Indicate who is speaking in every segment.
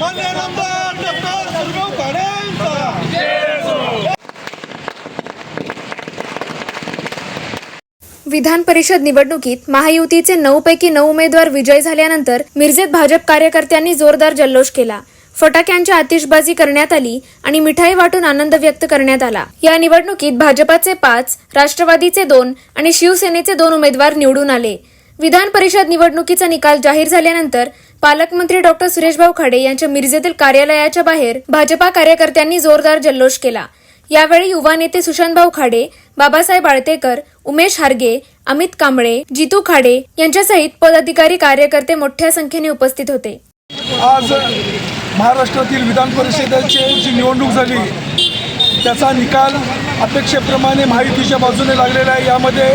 Speaker 1: मान्य नामदार डॉक्टर सुरगाव खाड्यांचा
Speaker 2: विधान परिषद निवडणुकीत महायुतीचे नऊ पैकी नऊ उमेदवार विजयी झाल्यानंतर मिरजेत भाजप कार्यकर्त्यांनी जोरदार जल्लोष केला. फटाक्यांची आतिषबाजी करण्यात आली आणि मिठाई वाटून आनंद व्यक्त करण्यात आला. या निवडणुकीत भाजपाचे पाच राष्ट्रवादीचे दोन आणि शिवसेनेचे दोन उमेदवार निवडून आले. विधान परिषद निवडणुकीचा निकाल जाहीर झाल्यानंतर पालकमंत्री डॉक्टर सुरेशभाऊ खाडे यांच्या मिरजेतील कार्यालयाच्या बाहेर भाजपा कार्यकर्त्यांनी जोरदार जल्लोष केला. यावेळी युवा नेते सुशांतभाऊ खाडे बाबासाहेब आळतेकर उमेश हारगे अमित कांबळे जितू खाडे यांच्यासहित पदाधिकारी कार्यकर्ते मोठ्या संख्येने उपस्थित होते.
Speaker 1: आज महाराष्ट्रातील विधान परिषदेची जी निवडणूक झाली त्याचा निकाल अपेक्षेप्रमाणे महायुतीच्या बाजूने लागलेला आहे. यामध्ये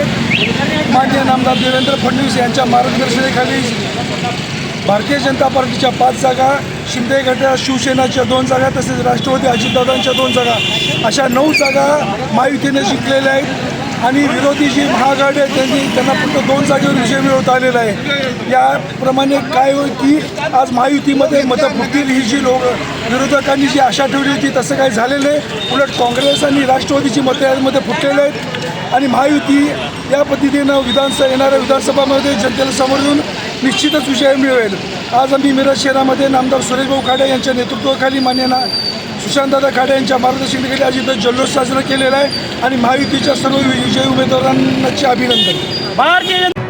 Speaker 1: मान्य नामदार देवेंद्र फडणवीस यांच्या मार्गदर्शनेखाली भारतीय जनता पार्टीच्या पाच जागा शिंदे गटात शिवसेनाच्या दोन जागा तसेच राष्ट्रवादी अजितदादांच्या दोन जागा अशा नऊ जागा महायुतीने जिंकलेल्या आहेत. आणि विरोधी जी महागाडी आहे त्यांनी त्यांना फक्त दोन जागेवर विजय मिळवता आलेला आहे. याप्रमाणे काय होईल की आज महायुतीमध्ये मतं फुटतील ही जी लोक विरोधकांनी जी आशा ठेवली होती तसं काही झालेलं आहे उलट काँग्रेस आणि राष्ट्रवादीची मतं यामध्ये फुटलेले आहेत. आणि महायुती या पद्धतीनं विधानसभा येणाऱ्या विधानसभामध्ये जनतेला समोरून निश्चितच विजय मिळवेल. आज आम्ही मिरज शहरामध्ये नामदार सुरेशभाऊ खाडे यांच्या नेतृत्वाखाली मान्य ना सुशांतदादा खाडे यांच्या मार्गदर्शनाखाली आज इथं जल्लोष साजरा केलेला आहे आणि महायुतीच्या सर्व विजयी उमेदवारांचे अभिनंदन.
Speaker 3: भारतीय जनता